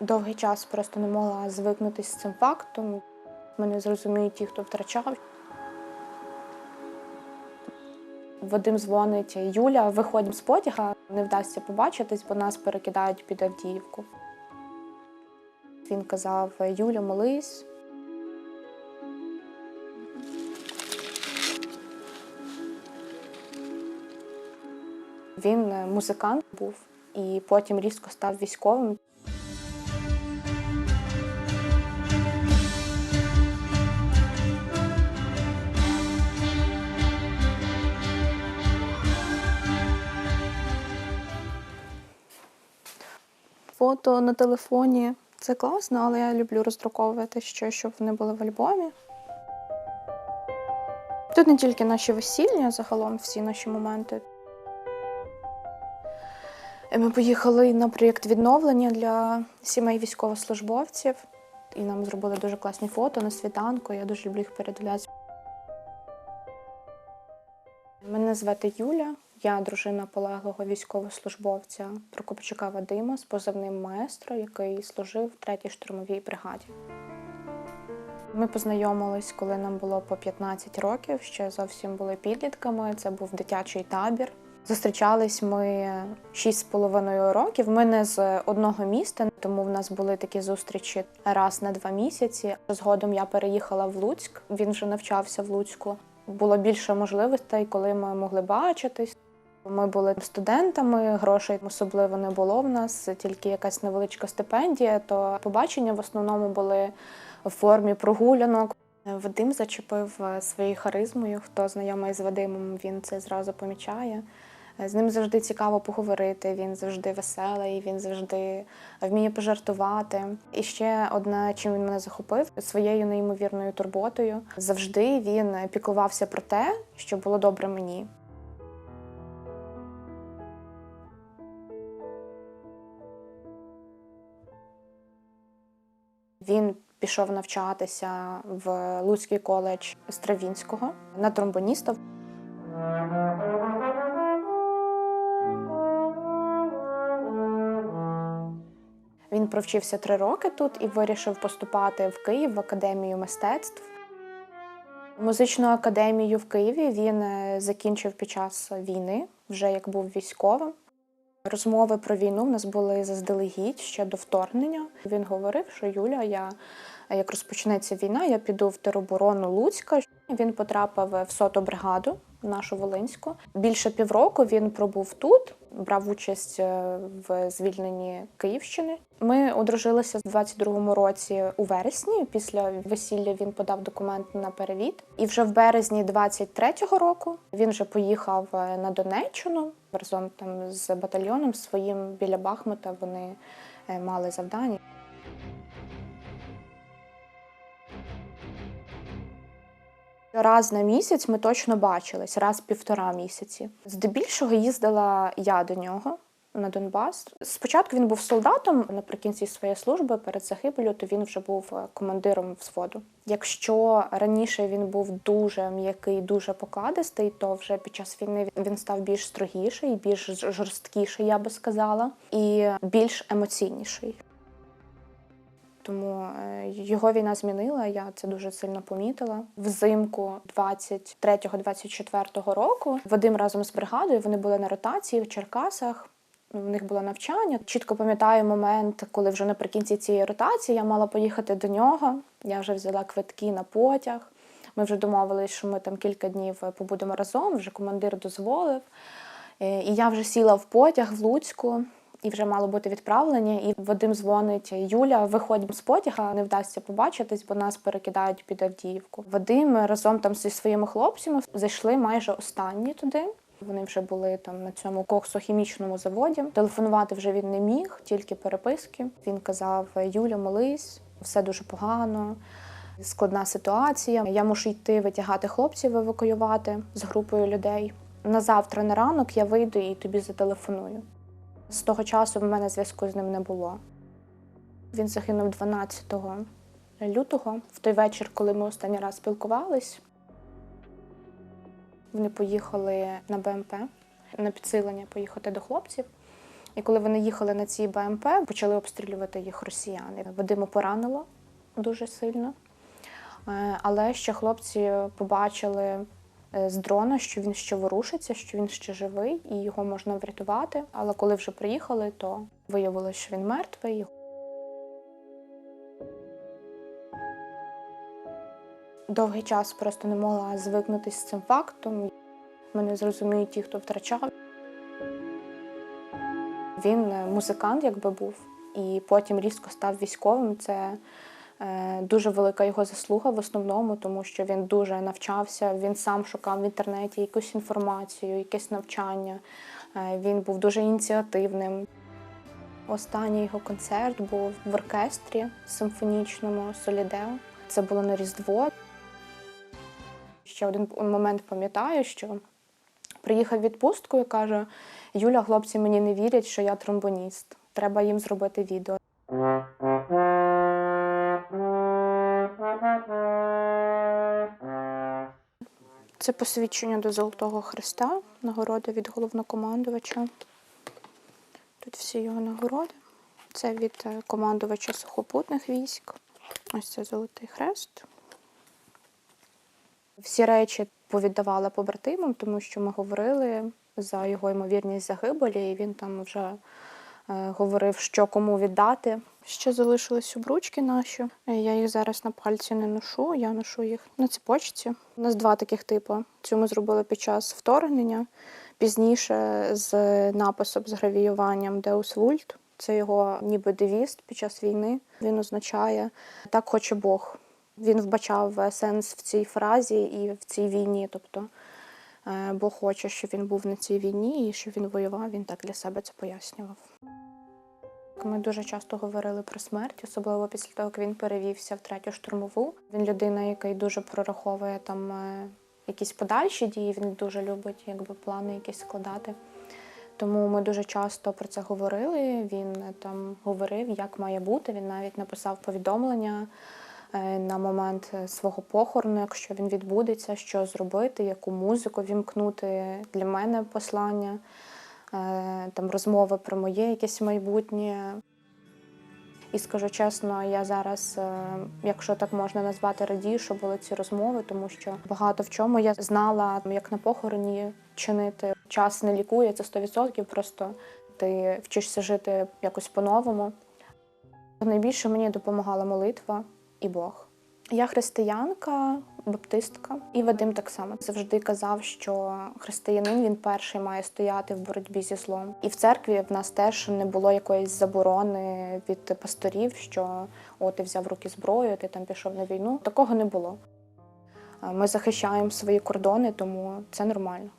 Довгий час просто не могла звикнутися з цим фактом. Мене зрозуміють ті, хто втрачав. Вадим дзвонить Юля, виходимо з потяга, не вдасться побачитись, бо нас перекидають під Авдіївку. Він казав: Юля, молись. Він е, музикант був і потім різко став військовим. Фото на телефоні це класно, але я люблю роздруковувати ще, щоб вони були в альбомі. Тут не тільки наші весілля, загалом всі наші моменти. Е, Ми поїхали на проєкт відновлення для сімей військовослужбовців, і нам зробили дуже класні фото на світанку. Я дуже люблю їх передивлятися. Мене звати Юля, я дружина полеглого військовослужбовця Прокопчука Вадима з позивним маестро, який служив в 3-й штурмовій бригаді. Ми познайомились, коли нам було по 15 років, ще зовсім були підлітками. Це був дитячий табір. Зустрічались ми 6,5 років. Ми не з одного міста, тому в нас були такі зустрічі раз на два місяці. Згодом я переїхала в Луцьк. Він вже навчався в Луцьку. Було більше можливостей, коли ми могли бачитись. Ми були студентами, грошей особливо не було в нас, тільки якась невеличка стипендія. То побачення в основному були в формі прогулянок. Вадим зачепив е, своєю харизмою. Хто знайомий з Вадимом, він це зразу помічає. З ним завжди цікаво поговорити. Він завжди веселий, він завжди вміє пожартувати. І ще одне, чим він мене захопив, своєю неймовірною турботою. Завжди він піклувався про те, що було добре мені. Він пішов навчатися в Луцький коледж Стравінського на тромбоніста. Він провчився три роки тут і вирішив поступати в Київ в академію мистецтв. Музичну академію в Києві він е, закінчив під час війни, вже як був військовим. Розмови про війну в нас були заздалегідь ще до вторгнення. Він говорив, що Юля, я як розпочнеться війна, я піду в тероборону Луцька. Він потрапив в соту бригаду, нашу Волинську. Більше півроку він пробув тут, брав участь е, в звільненні Київщини. Ми одружилися в 22-му році у вересні. Після весілля він подав документ на перевід. І вже в березні 23-го року він вже поїхав е, на Донеччину разом там з батальйоном своїм біля Бахмута. Вони е, мали завдання. Раз на місяць ми точно бачились, раз півтора місяці. Здебільшого їздила я до нього на Донбас. Спочатку він був солдатом наприкінці своєї служби перед загибелю, то він вже був е, командиром взводу. Якщо раніше він був дуже м'який, дуже покладистий, то вже під час війни він став більш строгіший, більш жорсткіший, я би сказала, і більш емоційніший. Тому е, його війна змінила. Я це дуже сильно помітила. Взимку 23-24 року Вадим разом з бригадою вони були на ротації в Черкасах. У них було навчання. Чітко пам'ятаю момент, коли вже наприкінці цієї ротації я мала поїхати до нього. Я вже взяла квитки на потяг. Ми вже домовились, що ми там кілька днів побудемо разом. Вже командир дозволив. Е, І я вже сіла в потяг в Луцьку. І вже мало бути відправлення. І Вадим дзвонить Юля, виходимо з потяга, не вдасться побачитись, бо нас перекидають під Авдіївку. Вадим разом там зі своїми хлопцями зайшли майже останні туди. Вони вже були там на цьому коксохімічному заводі. Телефонувати вже він не міг, тільки переписки. Він казав: Юля, молись, все дуже погано. Складна ситуація. Я мушу йти витягати хлопців, евакуювати з групою людей. На завтра на ранок я вийду і тобі зателефоную. З того часу в мене зв'язку з ним не було. Він загинув 12 лютого, в той вечір, коли ми останній раз спілкувались. Вони поїхали на БМП на підсилення поїхати до хлопців. І коли вони їхали на цій БМП, почали обстрілювати їх росіяни. Вадима поранило дуже сильно. Е, Але ще хлопці побачили з дрона, що він ще ворушиться, що він ще живий і його можна врятувати. Але коли вже приїхали, то виявилося, що він мертвий. Довгий час просто не могла звикнутися з цим фактом. Мене зрозуміють ті, хто втрачав. Він е, музикант, якби був, і потім різко став військовим. Це е, дуже велика його заслуга в основному, тому що він дуже навчався. Він сам шукав в інтернеті якусь інформацію, якесь навчання. Е, він був дуже ініціативним. Останній його концерт був в оркестрі симфонічному Солідео. Це було на Різдво. Ще один момент пам'ятаю, що приїхав в відпустку і каже: Юля, хлопці мені не вірять, що я тромбоніст. Треба їм зробити відео. Це посвідчення до Золотого Христа, нагорода від головнокомандувача. Тут всі його нагороди. Це від е, командувача сухопутних військ. Ось це Золотий Хрест. Всі речі повіддавала побратимам, тому що ми говорили за його ймовірність загибелі, і він там вже говорив, що кому віддати. Ще залишились обручки наші. Е, Я їх зараз на пальці не ношу, я ношу їх на цепочці. У нас два таких типу. Цю ми зробили під час вторгнення. Пізніше з написом з гравіюванням Deus Vult. Це його ніби девіз під час війни. Він означає так хоче Бог. Він вбачав е, сенс в цій фразі і в цій війні. Тобто е, Бог хоче, щоб він був на цій війні і щоб він воював, він так для себе це пояснював. Ми дуже часто говорили про смерть, особливо після того, як він перевівся в третю штурмову. Він людина, який дуже прораховує там е, якісь подальші дії, він дуже любить якби плани якісь складати. Тому ми дуже часто про це говорили. Він е, там говорив, як має бути. Він навіть написав повідомлення на момент е, свого похорону, якщо він відбудеться, що зробити, яку музику вімкнути для мене послання, е, там розмови про моє якесь майбутнє. І скажу чесно, я зараз, е, якщо так можна назвати, радію, що були ці розмови, тому що багато в чому я знала, як на похороні чинити. Час не лікує, це 100%, просто ти вчишся жити якось по-новому. Найбільше мені допомагала молитва і Бог. Я християнка, баптистка, і Вадим так само завжди казав, що християнин він перший має стояти в боротьбі зі злом. І в церкві в нас теж не було якоїсь заборони від пасторів, що о, ти взяв руки зброю, ти там пішов на війну. Такого не було. Ми захищаємо свої кордони, тому це нормально.